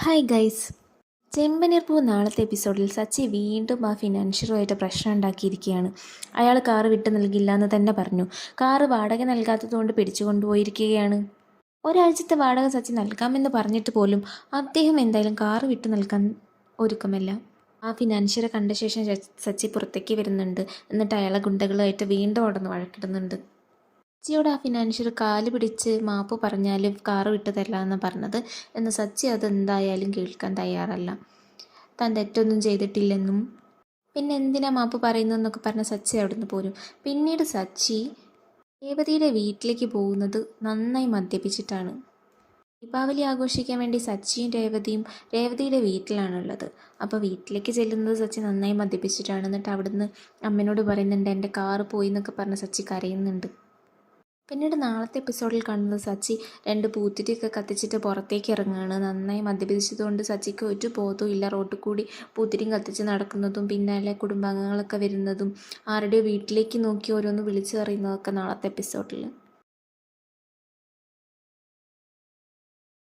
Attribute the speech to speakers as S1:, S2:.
S1: Hi guys ചെമ്പനീർപ്പൂ നാളത്തെ എപ്പിസോഡിൽ സച്ചി വീണ്ടും ആ ഫിനാൻഷ്യറുമായിട്ട് പ്രശ്നം ഉണ്ടാക്കിയിരിക്കുകയാണ്. അയാൾ കാറ് വിട്ടു നൽകില്ല എന്ന് തന്നെ പറഞ്ഞു. കാറ് വാടക നൽകാത്തതുകൊണ്ട് പിടിച്ചു കൊണ്ടുപോയിരിക്കുകയാണ്. ഒരാഴ്ചത്തെ വാടക സച്ചി നൽകാമെന്ന് പറഞ്ഞിട്ട് പോലും അദ്ദേഹം എന്തായാലും കാറ് വിട്ടു നൽകാൻ ഒരുക്കമല്ല. ആ ഫിനാൻഷ്യറെ കണ്ട ശേഷം സച്ചി പുറത്തേക്ക് വരുന്നുണ്ട്. എന്നിട്ട് അയാളെ ഗുണ്ടകളുമായിട്ട് വീണ്ടും ഉടന്ന് വഴക്കിടുന്നുണ്ട്. സച്ചിയോട് ആ ഫിനാൻഷ്യൽ കാൽ പിടിച്ച് മാപ്പ് പറഞ്ഞാലും കാർ വിട്ടു തരില്ല പറഞ്ഞത്. എന്ന് സച്ചി അതെന്തായാലും കേൾക്കാൻ തയ്യാറല്ല. താൻ തെറ്റൊന്നും ചെയ്തിട്ടില്ലെന്നും. പിന്നെ എന്തിനാ മാപ്പ് പറയുന്നതെന്നൊക്കെ പറഞ്ഞ സച്ചി അവിടുന്ന് പോരും. പിന്നീട് സച്ചി രേവതിയുടെ വീട്ടിലേക്ക് പോകുന്നത് നന്നായി മദ്യപിച്ചിട്ടാണ്. ദീപാവലി ആഘോഷിക്കാൻ വേണ്ടി സച്ചിയും രേവതിയും രേവതിയുടെ വീട്ടിലാണുള്ളത്. അപ്പോൾ വീട്ടിലേക്ക് ചെല്ലുന്നത് സച്ചി നന്നായി മദ്യപിച്ചിട്ടാണ്. എന്നിട്ട് അവിടുന്ന് അമ്മനോട് പറയുന്നുണ്ട് എന്റെ കാറ് പോയി എന്നൊക്കെ പറഞ്ഞ് സച്ചി കരയുന്നുണ്ട്. പിന്നീട് നാളത്തെ എപ്പിസോഡിൽ കാണുന്നത് സച്ചി രണ്ട് പൂത്തിരിയൊക്കെ കത്തിച്ചിട്ട് പുറത്തേക്ക് ഇറങ്ങുകയാണ് നന്നായി മദ്യപിച്ചതുകൊണ്ട് സച്ചിക്ക് ഒരു ബോധവും ഇല്ല. റോട്ടിൽ കൂടി പൂത്തിരിയും കത്തിച്ച് നടക്കുന്നതും പിന്നാലെ കുടുംബാംഗങ്ങളൊക്കെ വരുന്നതും ആരുടെയോ വീട്ടിലേക്ക് നോക്കി ഓരോന്ന് വിളിച്ചു പറയുന്നതൊക്കെ നാളത്തെ എപ്പിസോഡിൽ